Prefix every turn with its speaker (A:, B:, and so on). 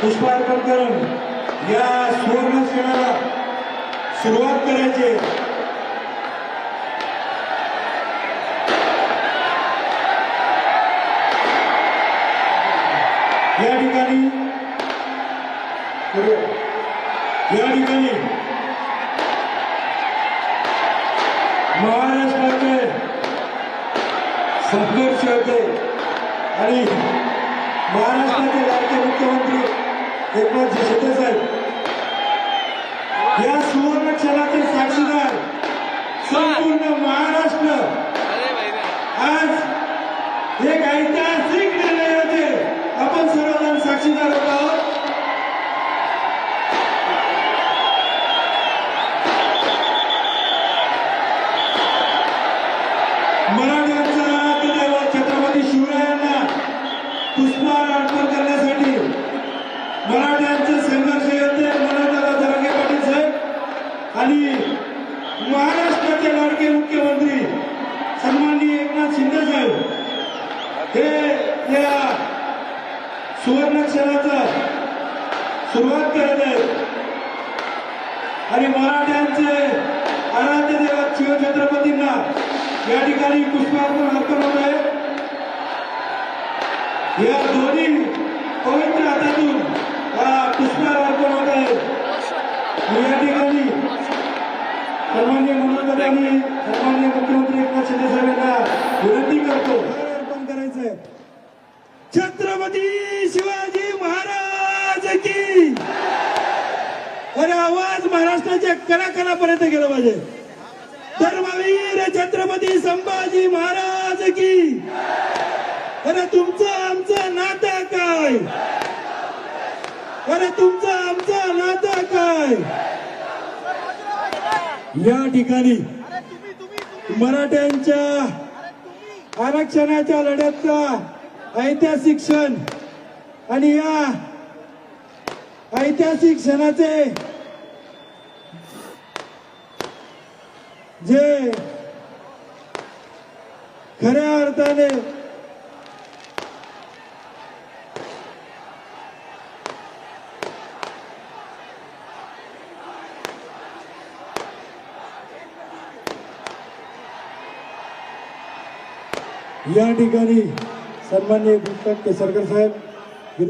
A: पुष्पार्पण करून या सुवर्ण क्षणाला सुरुवात करायची. या ठिकाणी या ठिकाणी महाराष्ट्राचे संघर्ष होते आणि महाराष्ट्राचे राज्य मुख्यमंत्री एकनाथ शिंदे साहेब. या सुवर्ण क्षणाचे साक्षीदार संपूर्ण महाराष्ट्र आज एक ऐतिहासिक निर्णयाचे आपण सर्वजण साक्षीदार होत आहोत. आणि महाराष्ट्राचे लाडके मुख्यमंत्री सन्माननीय एकनाथ शिंदे साहेब हे या सुवर्णक्षराचा सुरुवात करत आहेत. आणि मराठ्यांचे आराध्य देवत शिवछत्रपतींना या ठिकाणी पुष्पार्पण अर्पण होत आहे. या दोन्ही पवित्र हातातून हा पुष्पहार अर्पण होत आहे. आणि या ठिकाणी मुख्यमंत्री एकनाथ शिंदे साहेबांना विनंती करतो. अर्पण करायचंय. छत्रपती शिवाजी महाराज की! अरे आवाज महाराष्ट्राच्या कणाकणापर्यंत गेला पाहिजे. धर्मवीर छत्रपती संभाजी महाराज की! अरे तुमचं आमचं नातं काय? अरे तुमचं आमचं नातं काय? या ठिकाणी मराठ्यांच्या आरक्षणाच्या लढ्याचा ऐतिहासिक क्षण आणि या ऐतिहासिक क्षणाचे जे खऱ्या अर्थाने या ठिकाणी सन्मान्य भूषण केसरकर साहेब